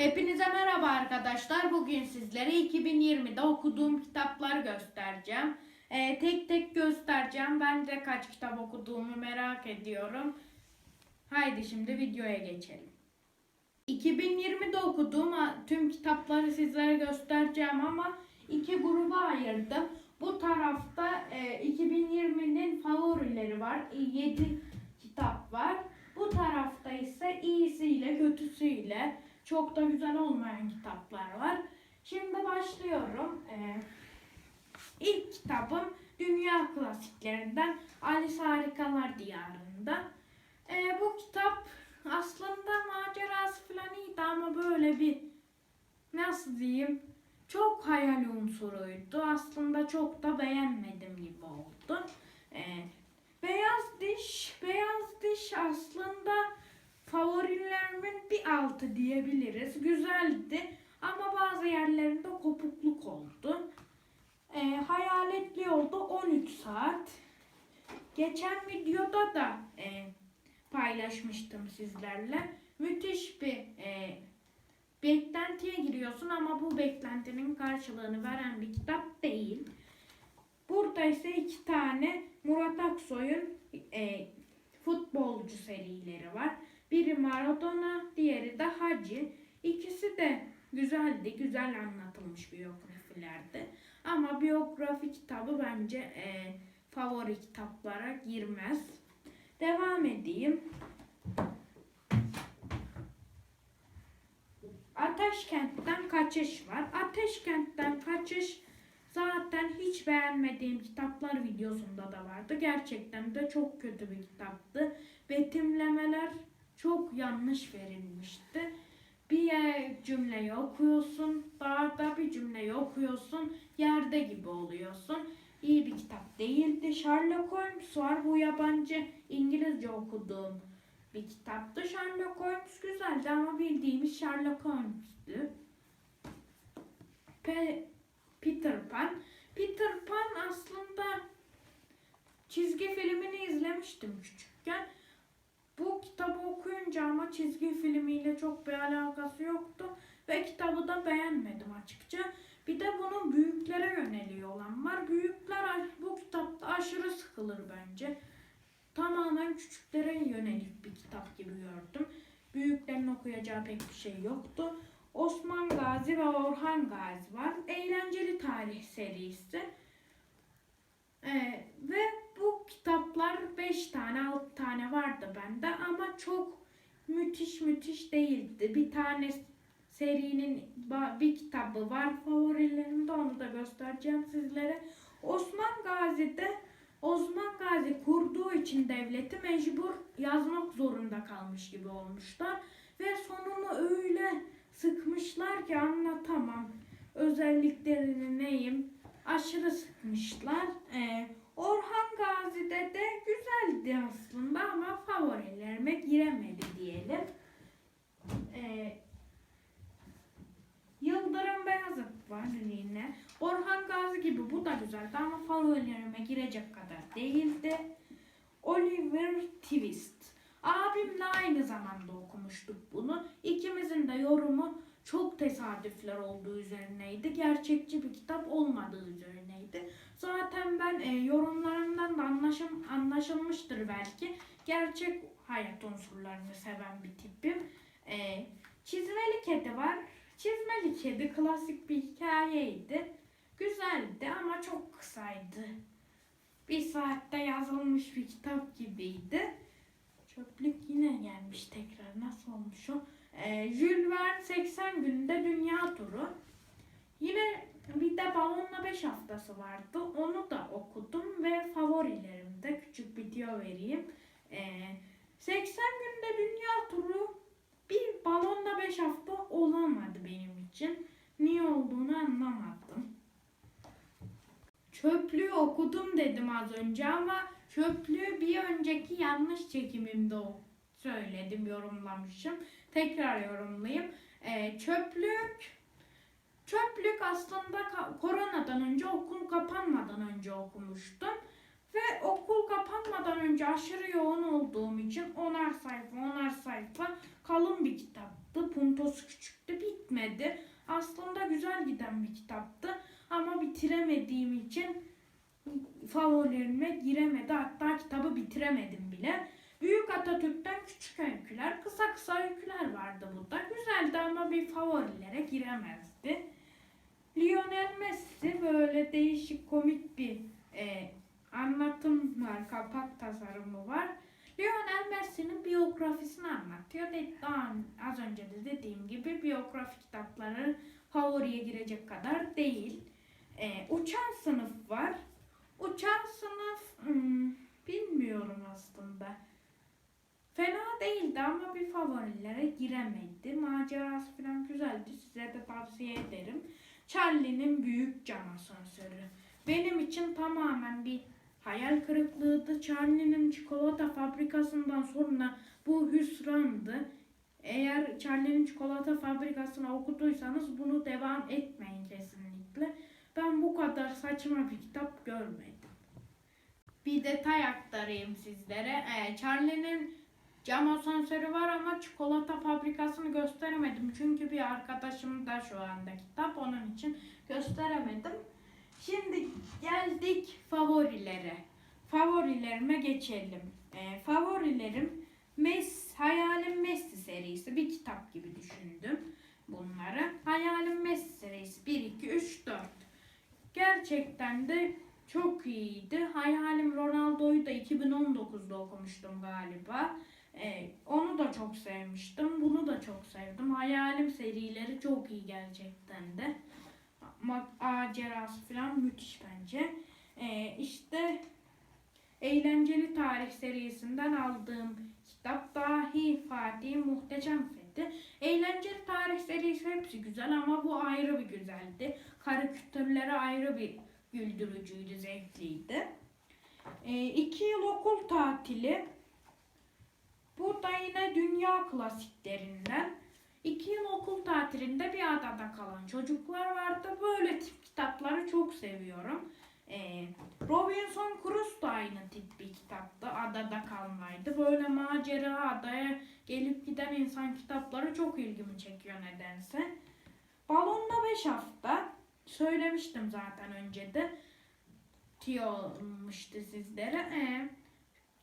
Hepinize merhaba arkadaşlar. Bugün sizlere 2020'de okuduğum kitapları göstereceğim. Ee, tek tek göstereceğim. Ben de kaç kitap okuduğumu merak ediyorum. Haydi şimdi videoya geçelim. 2020'de okuduğum tüm kitapları sizlere göstereceğim ama iki gruba ayırdım. Bu tarafta e, 2020'nin favorileri var. 7 kitap var. Bu tarafta ise iyisiyle kötüsüyle çok da güzel olmayan kitaplar var. Şimdi başlıyorum. Ee, ilk kitabım Dünya Klasiklerinden Alice Harikalar Diyarında. Ee, bu kitap aslında macerası falan iyiydi ama böyle bir nasıl diyeyim çok hayal unsuruydu. Aslında çok da beğenmedim gibi oldu. Ee, Beyaz Diş, Beyaz Diş aslında favorilerimin bir altı diyebiliriz. Güzeldi ama bazı yerlerinde kopukluk oldu. Ee, hayaletli yolda 13 saat. Geçen videoda da e, paylaşmıştım sizlerle. Müthiş bir e, beklentiye giriyorsun ama bu beklentinin karşılığını veren bir kitap değil. Burada ise iki tane Murat Aksoy'un e, futbolcu serileri var. Biri Maradona, diğeri de Hacı. İkisi de güzeldi, güzel anlatılmış biyografilerdi. Ama biyografi kitabı bence e, favori kitaplara girmez. Devam edeyim. Ateşkent'ten Kaçış var. Ateşkent'ten Kaçış zaten hiç beğenmediğim kitaplar videosunda da vardı. Gerçekten de çok kötü bir kitaptı. Betimlemeler çok yanlış verilmişti. Bir cümleyi okuyorsun, dağda bir cümleyi okuyorsun, yerde gibi oluyorsun. İyi bir kitap değildi. Sherlock Holmes var. Bu yabancı İngilizce okuduğum bir kitaptı. Sherlock Holmes güzeldi ama bildiğimiz Sherlock Holmes'tü. Pe- Peter Pan. Peter Pan aslında çizgi filmini izlemiştim küçükken. Çizgi filmiyle çok bir alakası yoktu ve kitabı da beğenmedim açıkça. Bir de bunun büyüklere yöneliyor olan var. Büyükler bu kitapta aşırı sıkılır bence. Tamamen küçüklere yönelik bir kitap gibi gördüm. Büyüklerin okuyacağı pek bir şey yoktu. Osman Gazi ve Orhan Gazi var. Eğlenceli tarih serisi. Ee, ve bu kitaplar 5 tane 6 tane vardı bende ama çok müthiş müthiş değildi. Bir tane serinin bir kitabı var favorilerimde onu da göstereceğim sizlere. Osman Gazi'de Osman Gazi kurduğu için devleti mecbur yazmak zorunda kalmış gibi olmuşlar. Ve sonunu öyle sıkmışlar ki anlatamam. Özelliklerini neyim? Aşırı sıkmışlar. Ee, Orhan Gazi'de de güzeldi aslında ama favorilerime giremedi diyelim. Ee, Yıldırım Beyazıt var yine. Orhan Gazi gibi bu da güzeldi ama favorilerime girecek kadar değildi. Oliver Twist. Abimle aynı zamanda okumuştuk bunu. İkimizin de yorumu çok tesadüfler olduğu üzerineydi. Gerçekçi bir kitap olmadığı üzerineydi. Zaten ben e, yorumlarımdan da anlaşım, anlaşılmıştır belki. Gerçek hayat unsurlarını seven bir tipim. E, çizmeli kedi var. Çizmeli kedi klasik bir hikayeydi. Güzeldi ama çok kısaydı. Bir saatte yazılmış bir kitap gibiydi. Çöplük yine gelmiş tekrar. Nasıl olmuş o? Ee, Jules Verne 80 günde dünya turu. Yine bir de balonla 5 haftası vardı. Onu da okudum ve favorilerimde küçük bir tüyo vereyim. Ee, 80 günde dünya turu bir balonla 5 hafta olamadı benim için. Niye olduğunu anlamadım. Çöplüğü okudum dedim az önce ama çöplüğü bir önceki yanlış çekimimde söyledim, yorumlamışım. Tekrar yorumlayayım. Ee, çöplük Çöplük aslında koronadan önce okul kapanmadan önce okumuştum. Ve okul kapanmadan önce aşırı yoğun olduğum için onar sayfa onar sayfa kalın bir kitaptı. Puntosu küçüktü. Bir güzel giden bir kitaptı. Ama bitiremediğim için favorilerime giremedi. Hatta kitabı bitiremedim bile. Büyük Atatürk'ten küçük öyküler, kısa kısa öyküler vardı burada. Güzeldi ama bir favorilere giremezdi. Lionel Messi böyle değişik komik bir e, anlatım var, kapak tasarımı var. Lionel Messi'nin biyografisini anlatıyor. Daha az önce de dediğim gibi biyografi kitapları favoriye girecek kadar değil. E, uçan sınıf var. Uçan sınıf hmm, bilmiyorum aslında. Fena değildi ama bir favorilere giremedi. Macerası falan güzeldi. Size de tavsiye ederim. Charlie'nin Büyük Cam Asansörü. Benim için tamamen bir hayal kırıklığıydı. Charlie'nin çikolata fabrikasından sonra bu hüsrandı. Eğer Charlie'nin çikolata fabrikasını okuduysanız bunu devam etmeyin kesinlikle. Ben bu kadar saçma bir kitap görmedim. Bir detay aktarayım sizlere. Ee, Charlie'nin cam asansörü var ama çikolata fabrikasını gösteremedim. Çünkü bir arkadaşım da şu anda kitap. Onun için gösteremedim. Şimdi geldik favorilere. Favorilerime geçelim. Ee, favorilerim Mes Hayalim Messi serisi. Bir kitap gibi düşündüm bunları. Hayalim Messi serisi 1, 2, 3, 4. Gerçekten de çok iyiydi. Hayalim Ronaldo'yu da 2019'da okumuştum galiba. Ee, onu da çok sevmiştim. Bunu da çok sevdim. Hayalim serileri çok iyi gerçekten de. Macerası falan müthiş bence. Ee, işte Eğlenceli Tarih serisinden aldığım kitap Dahi Fatih Muhteşem Fethi. Eğlenceli Tarih serisi hepsi güzel ama bu ayrı bir güzeldi. Karikatürleri ayrı bir güldürücüydü, zevkliydi. Ee, iki yıl okul tatili. Bu da yine dünya klasiklerinden. İki yıl okul tatilinde bir adada kalan çocuklar vardı. Böyle tip kitapları çok seviyorum. Ee, Robinson Crusoe da aynı tip bir kitaptı. Adada kalmaydı. Böyle macera adaya gelip giden insan kitapları çok ilgimi çekiyor nedense. Balonla 5 hafta. Söylemiştim zaten önce de. Tiyo'muştu sizlere. Ee,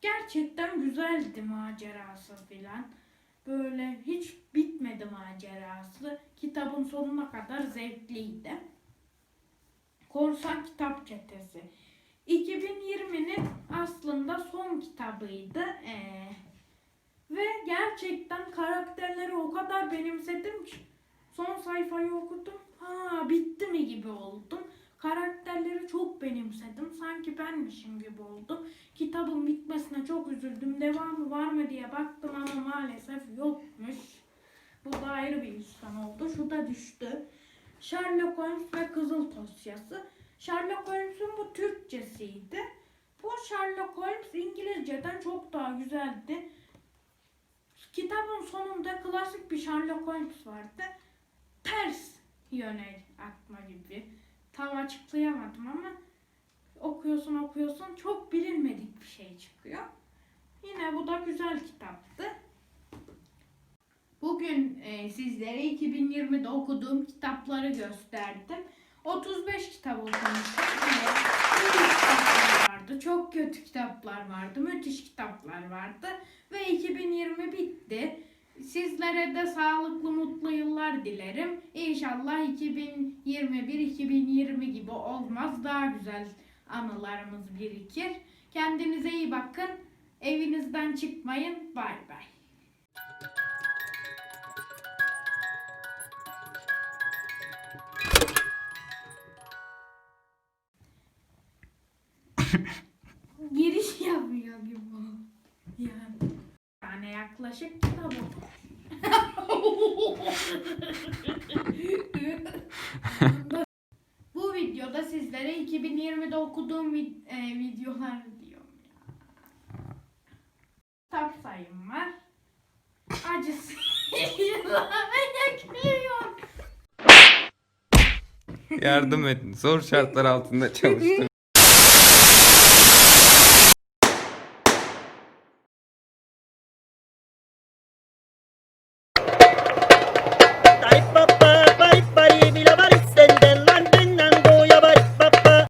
gerçekten güzeldi macerası filan. Böyle hiç bitmedi macerası. Kitabın sonuna kadar zevkliydi. Korsan Kitap Çetesi. 2020'nin aslında son kitabıydı. Ee, ve gerçekten karakterleri o kadar benimsedim ki son sayfayı okudum. Ha bitti mi gibi oldum. Karakterleri çok benimsedim. Sanki benmişim gibi oldum. Kitabın bitmesine çok üzüldüm. Devamı var mı diye baktım ama maalesef yokmuş. Bu da ayrı bir hüsran oldu. Şu da düştü. Sherlock Holmes ve Kızıl Dosyası. Sherlock Holmes'un bu Türkçesiydi. Bu Sherlock Holmes İngilizceden çok daha güzeldi. Kitabın sonunda klasik bir Sherlock Holmes vardı. Ters yöne atma gibi. Tam açıklayamadım ama okuyorsun okuyorsun çok bilinmedik bir şey çıkıyor. Yine bu da güzel kitaptı. Bugün e, sizlere 2020'de okuduğum kitapları gösterdim. 35 kitap okumuştum. Kitaplar vardı, çok kötü kitaplar vardı, müthiş kitaplar vardı. Ve 2020 bitti. Sizlere de sağlıklı mutlu yıllar dilerim. İnşallah 2021-2020 gibi olmaz. Daha güzel anılarımız birikir. Kendinize iyi bakın. Evinizden çıkmayın. Bay bay. Gibi. Yani. Yani yaklaşık okur. Bu videoda sizlere 2020'de okuduğum vid- e, videolar diyorum ya. Kitap sayım var. Acısı. Yardım edin. Zor şartlar altında çalıştım.